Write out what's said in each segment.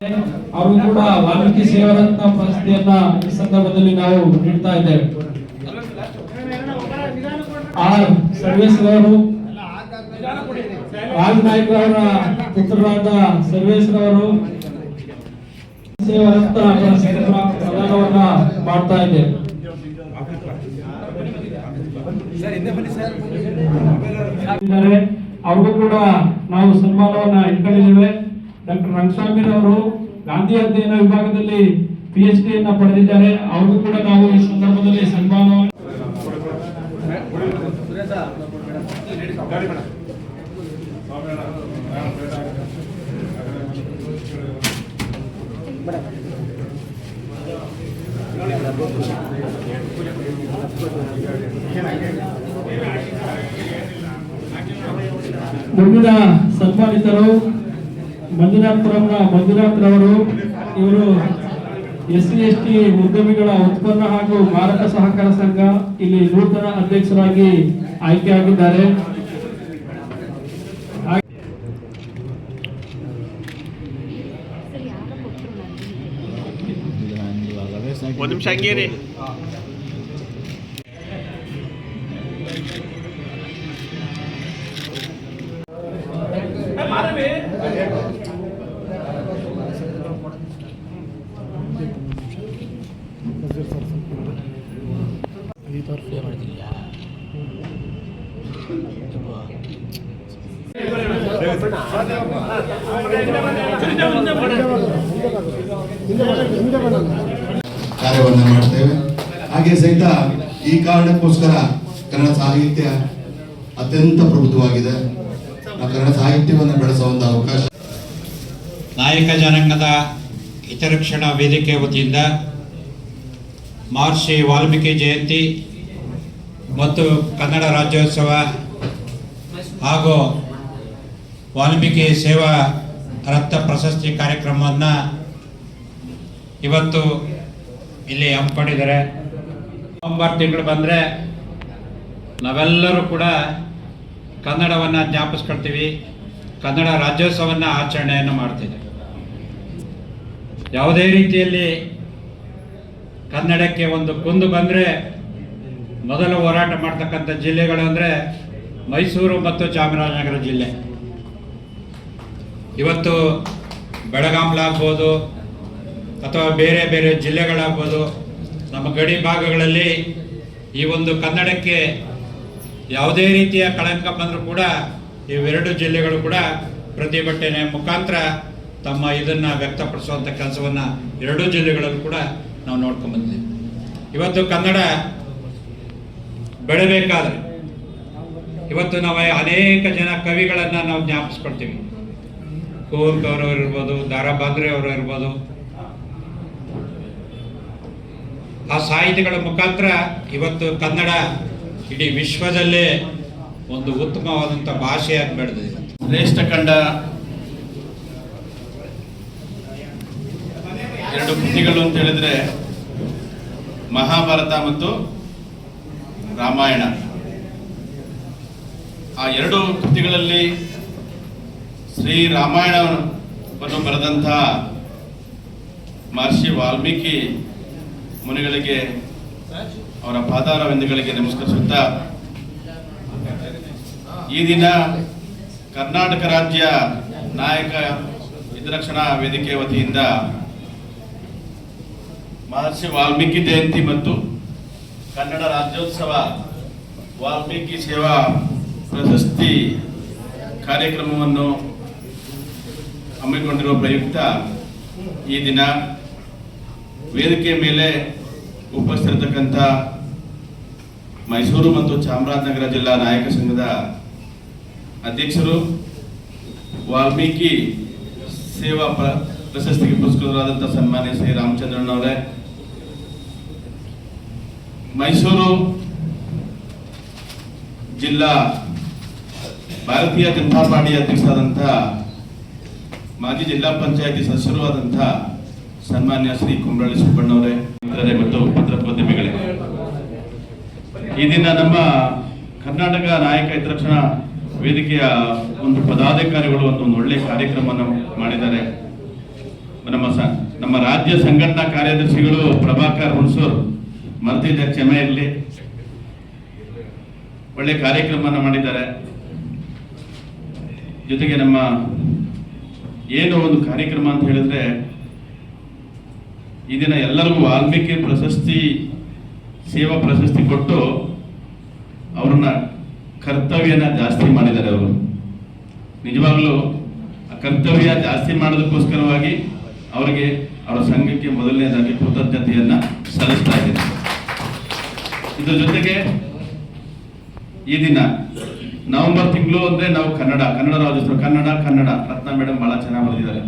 ಅವರು ಕೂಡ ವಾಲ್ಮೀಕಿ ಸೇವಾರತ್ನ ಪ್ರಶಸ್ತಿಯನ್ನ ಈ ಸಂದರ್ಭದಲ್ಲಿ ನಾವು ನೀಡ್ತಾ ಇದ್ದೇವೆ. ಆ ಸರ್ವೇಶ್ವರವರು ರಾಜ್ ನಾಯ್ಕ ಅವರ ಪುತ್ರರಾದ ಸರ್ವೇಶ್ವರವರು ಸೇವಾರತ್ನ ಪ್ರಶಸ್ತಿ ಪ್ರದಾನವನ್ನ ಮಾಡ್ತಾ ಇದ್ದೇವೆ. ಅವರು ಕೂಡ ನಾವು ಸನ್ಮಾನವನ್ನ ಇಟ್ಕೊಂಡಿದ್ದೇವೆ ಡಾಕ್ಟರ್ ರಂಗಸ್ವಾಮಿರವರು ಗಾಂಧಿ ಅಧ್ಯಯನ ವಿಭಾಗದಲ್ಲಿ ಪಿ ಎಚ್ ಡಿಯನ್ನ ಪಡೆದಿದ್ದಾರೆ. ಅವರು ಕೂಡ ನಾವು ಈ ಸಂದರ್ಭದಲ್ಲಿ ಸನ್ಮಾನ ಮುಂದಿನ ಸನ್ಮಾನಿತರು ಮಂಜುನಾಥ್ಪುರಂನ ಮಂಜುನಾಥ್ ರವರು ಇವರು ಎಸ್ ಸಿ ಎಸ್ ಟಿ ಉದ್ಯಮಿಗಳ ಉತ್ಪನ್ನ ಹಾಗೂ ಮಾರಾಟ ಸಹಕಾರ ಸಂಘ ಇಲ್ಲಿ ನೂತನ ಅಧ್ಯಕ್ಷರಾಗಿ ಆಯ್ಕೆಯಾಗಿದ್ದಾರೆ ಒಂದು ನಿಮಿಷ ಕಾರ್ಯವನ್ನು ಮಾಡ್ತೇವೆ. ಹಾಗೆ ಸಹಿತ ಈ ಕಾರಣಕ್ಕೋಸ್ಕರ ಕನ್ನಡ ಸಾಹಿತ್ಯ ಅತ್ಯಂತ ಪ್ರಬುದ್ಧವಾಗಿದೆ. ಕನ್ನಡ ಸಾಹಿತ್ಯವನ್ನು ಬೆಳೆಸುವ ಒಂದು ಅವಕಾಶ. ನಾಯಕ ಜನಾಂಗದ ಹಿತರಕ್ಷಣಾ ವೇದಿಕೆ ವತಿಯಿಂದ ಮಹರ್ಷಿ ವಾಲ್ಮೀಕಿ ಜಯಂತಿ ಮತ್ತು ಕನ್ನಡ ರಾಜ್ಯೋತ್ಸವ ಹಾಗೂ ವಾಲ್ಮೀಕಿ ಸೇವಾ ರಕ್ತ ಪ್ರಶಸ್ತಿ ಕಾರ್ಯಕ್ರಮವನ್ನು ಇವತ್ತು ಇಲ್ಲಿ ಹಮ್ಮಿಕೊಂಡಿದ್ದಾರೆ ನವಂಬರ್ ತಿಂಗಳು ಬಂದರೆ ನಾವೆಲ್ಲರೂ ಕೂಡ ಕನ್ನಡವನ್ನು ಜ್ಞಾಪಿಸ್ಕೊಳ್ತೀವಿ. ಕನ್ನಡ ರಾಜ್ಯೋತ್ಸವವನ್ನು ಆಚರಣೆಯನ್ನು ಮಾಡ್ತೀವಿ. ಯಾವುದೇ ರೀತಿಯಲ್ಲಿ ಕನ್ನಡಕ್ಕೆ ಒಂದು ಕುಂದು ಬಂದರೆ ಮೊದಲು ಹೋರಾಟ ಮಾಡ್ತಕ್ಕಂಥ ಜಿಲ್ಲೆಗಳು ಅಂದರೆ ಮೈಸೂರು ಮತ್ತು ಚಾಮರಾಜನಗರ ಜಿಲ್ಲೆ. ಇವತ್ತು ಬೆಳಗಾಂಲಾಗ್ಬೋದು ಅಥವಾ ಬೇರೆ ಬೇರೆ ಜಿಲ್ಲೆಗಳಾಗ್ಬೋದು, ನಮ್ಮ ಗಡಿ ಭಾಗಗಳಲ್ಲಿ ಈ ಒಂದು ಕನ್ನಡಕ್ಕೆ ಯಾವುದೇ ರೀತಿಯ ಕಳಂಕ ಬಂದರೂ ಕೂಡ ಇವೆರಡು ಜಿಲ್ಲೆಗಳು ಕೂಡ ಪ್ರತಿಭಟನೆ ಮುಖಾಂತರ ತಮ್ಮ ಇದನ್ನು ವ್ಯಕ್ತಪಡಿಸುವಂಥ ಕೆಲಸವನ್ನು ಎರಡೂ ಜಿಲ್ಲೆಗಳಲ್ಲೂ ಕೂಡ ನಾವು ನೋಡ್ಕೊಂಡ್ ಬಂದಿದ್ದೀವಿ. ಇವತ್ತು ಕನ್ನಡ ಬೆಳಬೇಕಾದ್ರೆ, ಇವತ್ತು ನಾವು ಅನೇಕ ಜನ ಕವಿಗಳನ್ನು ನಾವು ಜ್ಞಾಪಿಸ್ಕೊಳ್ತೀವಿ. ಕುವೆಂಪು ಅವರು ಇರ್ಬೋದು ದಾರಾ ಬಾಂದ್ರೆ ಅವರು ಇರ್ಬೋದು. ಆ ಸಾಹಿತಿಗಳ ಮುಖಾಂತರ ಇವತ್ತು ಕನ್ನಡ ಇಡೀ ವಿಶ್ವದಲ್ಲೇ ಒಂದು ಉತ್ತಮವಾದಂಥ ಭಾಷೆಯಾಗಿ ಬೆಳೆದಿದೆ ಶ್ರೇಷ್ಠ ಕಂಡ ಎರಡು ಕೃತಿಗಳು ಅಂತ ಹೇಳಿದ್ರೆ ಮಹಾಭಾರತ ಮತ್ತು ರಾಮಾಯಣ. ಆ ಎರಡು ಕೃತಿಗಳಲ್ಲಿ ಶ್ರೀ ರಾಮಾಯಣವನ್ನು ಬರೆದಂತಹ ಮಹರ್ಷಿ ವಾಲ್ಮೀಕಿ ಮುನಿಗಳಿಗೆ, ಅವರ ಪಾದಾರವಿಂದಗಳಿಗೆ ನಮಸ್ಕರಿಸುತ್ತಾ, ಈ ದಿನ ಕರ್ನಾಟಕ ರಾಜ್ಯ ನಾಯಕ ಹಿತರಕ್ಷಣಾ ವೇದಿಕೆ ವತಿಯಿಂದ ಮಹರ್ಷಿ ವಾಲ್ಮೀಕಿ ಜಯಂತಿ ಮತ್ತು ಕನ್ನಡ ರಾಜ್ಯೋತ್ಸವ ವಾಲ್ಮೀಕಿ ಸೇವಾ ಪ್ರಶಸ್ತಿ ಕಾರ್ಯಕ್ರಮವನ್ನು ಹಮ್ಮಿಕೊಂಡಿರುವ ಪ್ರಯುಕ್ತ ಈ ದಿನ ವೇದಿಕೆ ಮೇಲೆ ಉಪಸ್ಥಿರತಕ್ಕಂಥ ಮೈಸೂರು ಮತ್ತು ಚಾಮರಾಜನಗರ ಜಿಲ್ಲಾ ನಾಯಕ ಸಂಘದ ಅಧ್ಯಕ್ಷರು, ವಾಲ್ಮೀಕಿ ಸೇವಾ ಪ್ರ- ಪ್ರಶಸ್ತಿಗೆ ಪುರಸ್ಕೃತರಾದಂಥ ಸನ್ಮಾನ್ಯ ಶ್ರೀ ರಾಮಚಂದ್ರನವರೇ ಮೈಸೂರು ಜಿಲ್ಲಾ ಭಾರತೀಯ ಜನತಾ ಪಾರ್ಟಿ ಅಧ್ಯಕ್ಷರಾದಂಥ ಮಾಜಿ ಜಿಲ್ಲಾ ಪಂಚಾಯತಿ ಸದಸ್ಯರೂ ಆದಂತಹ ಸನ್ಮಾನ್ಯ ಶ್ರೀ ಕುಂಬಳಿ ಸುಬ್ಬಣ್ಣವರೇ ಮಿತ್ರರೇ ಮತ್ತು ಪತ್ರಿಕೋದ್ಯಮಿಗಳೇ ಈ ದಿನ ನಮ್ಮ ಕರ್ನಾಟಕ ನಾಯಕ ಹಿತರಕ್ಷಣಾ ವೇದಿಕೆಯ ಒಂದು ಪದಾಧಿಕಾರಿಗಳು ಒಂದು ಒಳ್ಳೆ ಕಾರ್ಯಕ್ರಮವನ್ನು ಮಾಡಿದ್ದಾರೆ. ನಮ್ಮ ನಮ್ಮ ರಾಜ್ಯ ಸಂಘಟನಾ ಕಾರ್ಯದರ್ಶಿಗಳು ಪ್ರಭಾಕರ್ ಹುಣಸೂರ್ ಮರ್ತಿದ್ದ ಕ್ಷಮೆಯಲ್ಲಿ ಒಳ್ಳೆ ಕಾರ್ಯಕ್ರಮವನ್ನು ಮಾಡಿದ್ದಾರೆ. ಜೊತೆಗೆ ನಮ್ಮ ಏನು ಒಂದು ಕಾರ್ಯಕ್ರಮ ಅಂತ ಹೇಳಿದ್ರೆ, ಈ ದಿನ ಎಲ್ಲರಿಗೂ ವಾಲ್ಮೀಕಿ ಪ್ರಶಸ್ತಿ, ಸೇವಾ ಪ್ರಶಸ್ತಿ ಕೊಟ್ಟು ಅವ್ರನ್ನ ಕರ್ತವ್ಯನ ಜಾಸ್ತಿ ಮಾಡಿದ್ದಾರೆ ಅವರು. ನಿಜವಾಗ್ಲೂ ಆ ಕರ್ತವ್ಯ ಜಾಸ್ತಿ ಮಾಡೋದಕ್ಕೋಸ್ಕರವಾಗಿ ಅವರಿಗೆ ಅವರ ಸಂಘಕ್ಕೆ ಮೊದಲನೇದಾಗಿ ಕೃತಜ್ಞತೆಯನ್ನ ಸಲ್ಲಿಸ್ತಾ ಇದ್ದಾರೆ ಇದ್ರ ಜೊತೆಗೆ ಈ ದಿನ ನವೆಂಬರ್ ತಿಂಗಳು ಅಂದ್ರೆ ನಾವು ಕನ್ನಡ ಕನ್ನಡ ರಾಜ್ಯೋತ್ಸವ, ಕನ್ನಡ ಕನ್ನಡ. ರತ್ನ ಮೇಡಮ್ ಬಹಳ ಚೆನ್ನಾಗಿ ಬರೆದಿದ್ದಾರೆ.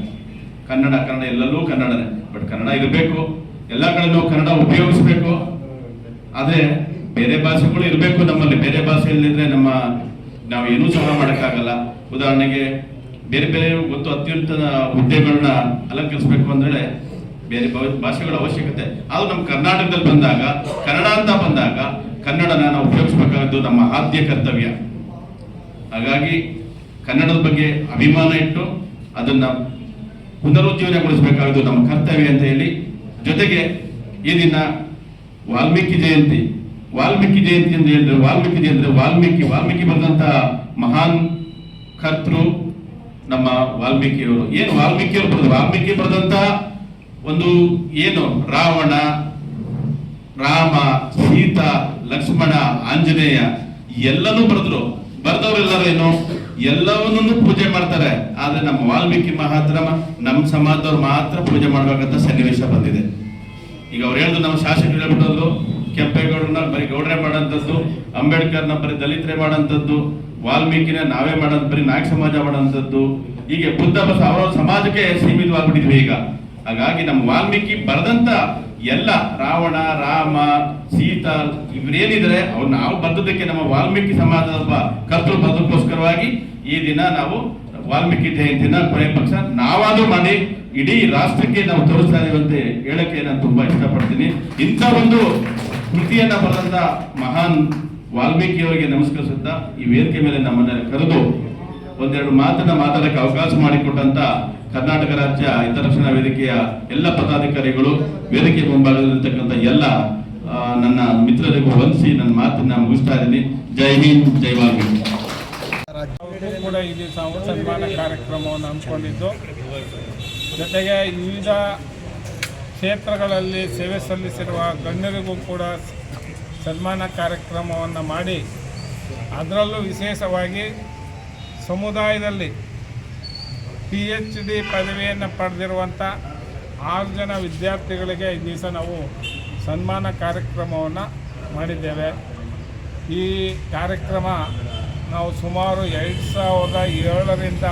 ಕನ್ನಡ ಕನ್ನಡ ಎಲ್ಲಲ್ಲೂ ಕನ್ನಡನೇ. ಬಟ್ ಕನ್ನಡ ಇರಬೇಕು. ಎಲ್ಲ ಕಡೆ ನಾವು ಕನ್ನಡ ಉಪಯೋಗಿಸ್ಬೇಕು. ಆದರೆ ಬೇರೆ ಭಾಷೆಗಳು ಇರಬೇಕು ನಮ್ಮಲ್ಲಿ. ಬೇರೆ ಭಾಷೆಯಲ್ಲಿದ್ರೆ ನಮ್ಮ ನಾವು ಏನೂ ಸಹ ಮಾಡೋಕ್ಕಾಗಲ್ಲ. ಉದಾಹರಣೆಗೆ ಬೇರೆ ಬೇರೆ ಗೊತ್ತು ಅತ್ಯುನ್ನತ ಹುದ್ದೆಗಳನ್ನ ಅಲಂಕರಿಸಬೇಕು ಅಂದ್ರೆ ಬೇರೆ ಭಾಷೆಗಳ ಅವಶ್ಯಕತೆ. ಆದ್ರೂ ನಮ್ಮ ಕರ್ನಾಟಕದಲ್ಲಿ ಬಂದಾಗ, ಕನ್ನಡ ಅಂತ ಬಂದಾಗ ಕನ್ನಡನ ನಾವು ಉಪಯೋಗಿಸ್ಬೇಕಾದ್ದು ನಮ್ಮ ಆದ್ಯ ಕರ್ತವ್ಯ. ಹಾಗಾಗಿ ಕನ್ನಡದ ಬಗ್ಗೆ ಅಭಿಮಾನ ಇಟ್ಟು ಅದನ್ನ ಪುನರುಜ್ಜೀವನಗೊಳಿಸಬೇಕಾದ್ದು ನಮ್ಮ ಕರ್ತವ್ಯ ಅಂತ ಹೇಳಿ ಜೊತೆಗೆ ಈ ದಿನ ವಾಲ್ಮೀಕಿ ಜಯಂತಿ ವಾಲ್ಮೀಕಿ ಜಯಂತಿ ಅಂತ ಹೇಳಿದ್ರೆ ವಾಲ್ಮೀಕಿ ಜಯಂತಿ ವಾಲ್ಮೀಕಿ ವಾಲ್ಮೀಕಿ ಬರೆದಂತ ಮಹಾನ್ ಕರ್ತೃ ನಮ್ಮ ವಾಲ್ಮೀಕಿಯವರು. ಏನು ವಾಲ್ಮೀಕಿಯವರು ಬರೆದ? ವಾಲ್ಮೀಕಿ ಬರೆದಂತ ಒಂದು ಏನು? ರಾವಣ, ರಾಮ, ಸೀತಾ, ಲಕ್ಷ್ಮಣ, ಆಂಜನೇಯ ಎಲ್ಲನೂ ಬರೆದ್ರು. ಬರೆದವರೆಲ್ಲರೂ ಏನು ಎಲ್ಲವನ್ನೂ ಪೂಜೆ ಮಾಡ್ತಾರೆ. ಆದ್ರೆ ನಮ್ಮ ವಾಲ್ಮೀಕಿ ಮಹಾತ್ರ ನಮ್ಮ ಸಮಾಜದವ್ರು ಮಾತ್ರ ಪೂಜೆ ಮಾಡ್ಬೇಕಂತ ಸನ್ನಿವೇಶ ಬಂದಿದೆ. ಈಗ ಅವ್ರು ಹೇಳಿದ್ರು ನಮ್ಮ ಶಾಸಕರು ಹೇಳ್ಬಿಡೋದು ಕೆಂಪೇಗೌಡರನ್ನ ಬರೀ ಗೌಡ್ರೆ ಮಾಡೋಂಥದ್ದು, ಅಂಬೇಡ್ಕರ್ನ ಬರೀ ದಲಿತರೇ ಮಾಡೋಂಥದ್ದು, ವಾಲ್ಮೀಕಿನ ನಾವೇ ಮಾಡೋದು, ಬರೀ ನಾಯಕ ಸಮಾಜ ಮಾಡೋಂಥದ್ದು. ಹೀಗೆ ಬುದ್ಧ ಬಸ ಅವರ ಸಮಾಜಕ್ಕೆ ಸೀಮಿತವಾಗ್ಬಿಟ್ಟಿದ್ವಿ ಈಗ. ಹಾಗಾಗಿ ನಮ್ಮ ವಾಲ್ಮೀಕಿ ಬರೆದಂತ ಎಲ್ಲ ರಾವಣ, ರಾಮ, ಸೀತಾ ಇವರೇನಿದ್ರೆ ಅವ್ರು ನಾವು ಬಂದದಕ್ಕೆ ನಮ್ಮ ವಾಲ್ಮೀಕಿ ಸಮಾಜದ ಕರ್ತೃ ಬದುಕೋಸ್ಕರವಾಗಿ ಈ ದಿನ ನಾವು ವಾಲ್ಮೀಕಿ ಜಯಂತಿನ ಕೊನೆ ಪಕ್ಷ ನಾವಾದ್ರೂ ಮಾಡಿ ಇಡೀ ರಾಷ್ಟ್ರಕ್ಕೆ ನಾವು ತೋರಿಸ್ತಾ ಇರುವಂತೆ ಹೇಳಕ್ಕೆ ನಾನು ತುಂಬಾ ಇಷ್ಟಪಡ್ತೀನಿ. ಇಂಥ ಒಂದು ಕೃತಿಯನ್ನ ಬರೆದಂತ ಮಹಾನ್ ವಾಲ್ಮೀಕಿಯವರಿಗೆ ನಮಸ್ಕರಿಸುತ್ತಾ ಈ ವೇದಿಕೆ ಮೇಲೆ ನಮ್ಮನ್ನ ಕರೆದು ಒಂದೆರಡು ಮಾತನ್ನ ಮಾತಾಡಕ್ಕೆ ಅವಕಾಶ ಮಾಡಿಕೊಟ್ಟಂತ ಕರ್ನಾಟಕ ರಾಜ್ಯ ಹಿತರಕ್ಷಣಾ ವೇದಿಕೆಯ ಎಲ್ಲ ಪದಾಧಿಕಾರಿಗಳು, ವೇದಿಕೆ ಮುಂಭಾಗದಲ್ಲಿರ್ತಕ್ಕಂಥ ಎಲ್ಲ ನನ್ನ ಮಿತ್ರರಿಗೂ ವಂದಿಸಿ ನನ್ನ ಮಾತನ್ನ ಮುಗಿಸ್ತಾ ಇದ್ದೀನಿ. ಜೈ ಹಿಂದ್, ಜೈ ವಾಲ್ಮೀಕಿ ಕೂಡ ಈ ದಿವಸ ಸನ್ಮಾನ ಕಾರ್ಯಕ್ರಮವನ್ನು ಹಮ್ಮಿಕೊಂಡಿದ್ದು ಜೊತೆಗೆ ವಿವಿಧ ಕ್ಷೇತ್ರಗಳಲ್ಲಿ ಸೇವೆ ಸಲ್ಲಿಸಿರುವ ಗಣ್ಯರಿಗೂ ಕೂಡ ಸನ್ಮಾನ ಕಾರ್ಯಕ್ರಮವನ್ನು ಮಾಡಿ, ಅದರಲ್ಲೂ ವಿಶೇಷವಾಗಿ ಸಮುದಾಯದಲ್ಲಿ ಪಿ ಎಚ್ ಡಿ ಪದವಿಯನ್ನು ಪಡೆದಿರುವಂಥ ಆರು ಜನ ವಿದ್ಯಾರ್ಥಿಗಳಿಗೆ ಈ ದಿವಸ ನಾವು ಸನ್ಮಾನ ಕಾರ್ಯಕ್ರಮವನ್ನು ಮಾಡಿದ್ದೇವೆ. ಈ ಕಾರ್ಯಕ್ರಮ ನಾವು ಸುಮಾರು ಎರಡು ಸಾವಿರದ ಏಳರಿಂದ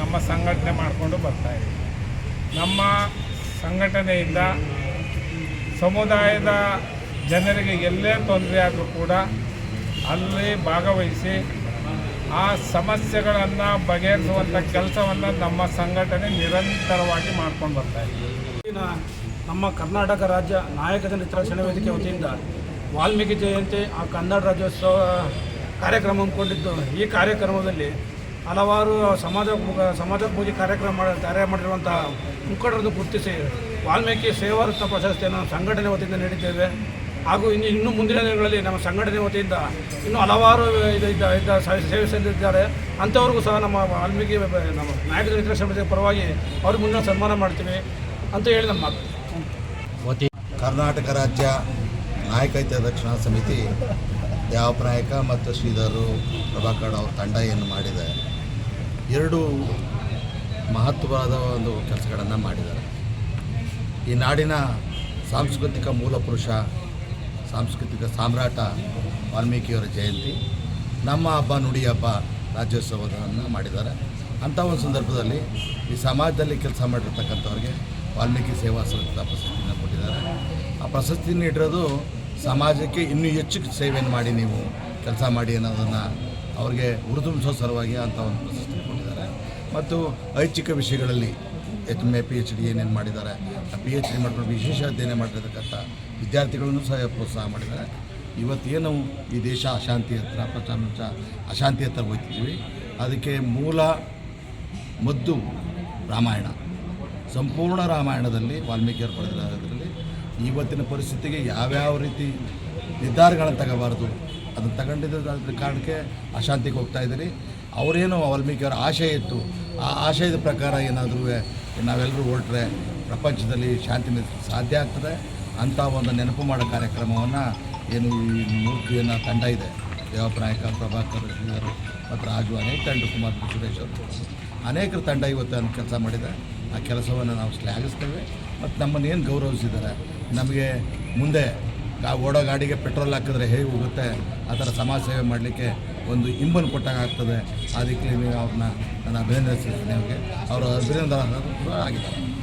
ನಮ್ಮ ಸಂಘಟನೆ ಮಾಡಿಕೊಂಡು ಬರ್ತಾಯಿದ್ದೀವಿ ನಮ್ಮ ಸಂಘಟನೆಯಿಂದ ಸಮುದಾಯದ ಜನರಿಗೆ ಎಲ್ಲೇ ತೊಂದರೆ ಆದರೂ ಕೂಡ ಅಲ್ಲಿ ಭಾಗವಹಿಸಿ ಆ ಸಮಸ್ಯೆಗಳನ್ನು ಬಗೆಹರಿಸುವಂಥ ಕೆಲಸವನ್ನು ನಮ್ಮ ಸಂಘಟನೆ ನಿರಂತರವಾಗಿ ಮಾಡ್ಕೊಂಡು ಬರ್ತಾ ಇದೆ. ನಮ್ಮ ಕರ್ನಾಟಕ ರಾಜ್ಯ ನಾಯಕ ಜನ ಹಿತರಕ್ಷಣಾ ವೇದಿಕೆ ವತಿಯಿಂದ ವಾಲ್ಮೀಕಿ ಜಯಂತಿ, ಆ ಕನ್ನಡ ರಾಜ್ಯೋತ್ಸವ ಕಾರ್ಯಕ್ರಮ ಹಮ್ಮಿಕೊಂಡಿದ್ದು, ಈ ಕಾರ್ಯಕ್ರಮದಲ್ಲಿ ಹಲವಾರು ಸಮಾಜ ಸಮಾಜ ಪೂಜೆ ಕಾರ್ಯಕ್ರಮ ತಯಾರು ಮಾಡಿರುವಂಥ ಮುಖಂಡರನ್ನು ಗುರುತಿಸಿ ವಾಲ್ಮೀಕಿ ಸೇವಾರತ್ನ ಪ್ರಶಸ್ತಿಯನ್ನು ಸಂಘಟನೆ ವತಿಯಿಂದ ನೀಡಿದ್ದೇವೆ. ಹಾಗೂ ಇನ್ನು ಇನ್ನು ಮುಂದಿನ ದಿನಗಳಲ್ಲಿ ನಮ್ಮ ಸಂಘಟನೆ ವತಿಯಿಂದ ಇನ್ನೂ ಹಲವಾರು ಇದು ಇದ್ದ ಇದ್ದ ಸ- ಸೇವೆ ಸಲ್ಲಿಸಿದ್ದಾರೆ. ಅಂಥವ್ರಿಗೂ ಸಹ ನಮ್ಮ ವಾಲ್ಮೀಕಿ ನಮ್ಮ ನಾಯಕ ಜನ ಹಿತರಕ್ಷಣಾ ಪರವಾಗಿ ಅವ್ರಿಗೆ ಮುಂದಿನ ಸನ್ಮಾನ ಮಾಡ್ತೀವಿ ಅಂತ ಹೇಳಿ ನಮ್ಮ ಮಾತು. ಕರ್ನಾಟಕ ರಾಜ್ಯ ನಾಯಕ ಹಿತ ರಕ್ಷಣಾ ಸಮಿತಿ ದ್ಯಾವಪ್ಪ ನಾಯಕ ಮತ್ತು ಶ್ರೀಧರು ಪ್ರಭಾಕರ್ ಅವ್ರ ತಂಡ ಏನು ಮಾಡಿದೆ. ಎರಡು ಮಹತ್ವವಾದ ಒಂದು ಕೆಲಸಗಳನ್ನು ಮಾಡಿದ್ದಾರೆ. ಈ ನಾಡಿನ ಸಾಂಸ್ಕೃತಿಕ ಮೂಲ ಪುರುಷ ಸಾಂಸ್ಕೃತಿಕ ಸಾಮ್ರಾಟ ವಾಲ್ಮೀಕಿಯವರ ಜಯಂತಿ. ನಮ್ಮ ಹಬ್ಬ, ನುಡಿ ಹಬ್ಬ ರಾಜ್ಯೋತ್ಸವವನ್ನು ಮಾಡಿದ್ದಾರೆ. ಅಂಥ ಒಂದು ಸಂದರ್ಭದಲ್ಲಿ ಈ ಸಮಾಜದಲ್ಲಿ ಕೆಲಸ ಮಾಡಿರ್ತಕ್ಕಂಥವ್ರಿಗೆ ವಾಲ್ಮೀಕಿ ಸೇವಾ ಸಂಸ್ಥೆ ಪ್ರಶಸ್ತಿಯನ್ನು ಕೊಟ್ಟಿದ್ದಾರೆ. ಆ ಪ್ರಶಸ್ತಿ ನೀಡಿರೋದು ಸಮಾಜಕ್ಕೆ ಇನ್ನೂ ಹೆಚ್ಚು ಸೇವೆಯನ್ನು ಮಾಡಿ ನೀವು ಕೆಲಸ ಮಾಡಿ ಅನ್ನೋದನ್ನು ಅವ್ರಿಗೆ ಹುರಿದುಂಬಿಸೋ ಸಲುವಾಗಿ ಅಂಥ ಒಂದು ಪ್ರಶಸ್ತಿ ಕೊಟ್ಟಿದ್ದಾರೆ. ಮತ್ತು ಐಚ್ಛಿಕ ವಿಷಯಗಳಲ್ಲಿ H A P H D ಏನೇನು ಮಾಡಿದ್ದಾರೆ, ಆ ಪಿ ಎಚ್ ಡಿ ಮಾಡಿಕೊಂಡು ವಿಶೇಷ ಅಧ್ಯಯನ ಮಾಡಿರ್ತಕ್ಕಂಥ ವಿದ್ಯಾರ್ಥಿಗಳನ್ನು ಸಹ ಪ್ರೋತ್ಸಾಹ ಮಾಡಿದ್ದಾರೆ. ಇವತ್ತೇನು ಈ ದೇಶ ಅಶಾಂತಿ ಹತ್ರ, ಪ್ರಚಾರ ಅಶಾಂತಿ ಹತ್ರ ಹೋಗ್ತಿದ್ದೀವಿ. ಅದಕ್ಕೆ ಮೂಲ ಮದ್ದು ರಾಮಾಯಣ. ಸಂಪೂರ್ಣ ರಾಮಾಯಣದಲ್ಲಿ ವಾಲ್ಮೀಕಿಯವರು ಬರೆದಿರೋದ್ರಲ್ಲಿ ಇವತ್ತಿನ ಪರಿಸ್ಥಿತಿಗೆ ಯಾವ್ಯಾವ ರೀತಿ ನಿರ್ಧಾರಗಳನ್ನು ತಗೋಬಾರ್ದು, ಅದನ್ನು ತಗೊಂಡಿದ್ದ ಕಾರಣಕ್ಕೆ ಅಶಾಂತಿಗೆ ಹೋಗ್ತಾ ಇದ್ದೀರಿ. ಅವರೇನು ವಾಲ್ಮೀಕಿಯವರ ಆಶಯ ಇತ್ತು. ಆ ಆಶಯದ ಪ್ರಕಾರ ಏನಾದರೂ ನಾವೆಲ್ಲರೂ ಹೊರಟ್ರೆ ಪ್ರಪಂಚದಲ್ಲಿ ಶಾಂತಿ ಸಾಧ್ಯ ಆಗ್ತದೆ. ಅಂಥ ಒಂದು ನೆನಪು ಮಾಡೋ ಕಾರ್ಯಕ್ರಮವನ್ನು ಏನು ಈ ಮೂರ್ತಿಯನ್ನು ತಂಡ ಇದೆ. ದೇವಪ್ರಾಯಕ, ಪ್ರಭಾಕರ್ ಶ್ರೀಧರ್ ಮತ್ತು ರಾಜು ಅನೇಕ ತಂಡ ಕುಮಾರ್ ಸುರೇಶ್ ಅವರು. ಅನೇಕರ ತಂಡ ಇವತ್ತು ಕೆಲಸ ಮಾಡಿದೆ. ಆ ಕೆಲಸವನ್ನು ನಾವು ಶ್ಲಾಘಿಸ್ತೇವೆ. ಮತ್ತು ನಮ್ಮನ್ನು ಏನು ಗೌರವಿಸಿದ್ದಾರೆ? ನಮಗೆ ಮುಂದೆ ಆ ಓಡೋ ಗಾಡಿಗೆ ಪೆಟ್ರೋಲ್ ಹಾಕಿದ್ರೆ ಹೇಗೆ ಹೋಗುತ್ತೆ? ಆ ಥರ ಸಮಾಜ ಸೇವೆ ಮಾಡಲಿಕ್ಕೆ ಒಂದು ಇಂಬನ್ ಕೊಟ್ಟಾಗ ಆಗ್ತದೆ. ಅದಕ್ಕೆ ನೀವು ಅವ್ರನ್ನ ನಾನು ಅಭಿನಂದಿಸ್ತೀನಿ ಅವ್ರಿಗೆ. ಅವರು ಅಭಿನಂದನ ಆಗಿದ್ದಾರೆ.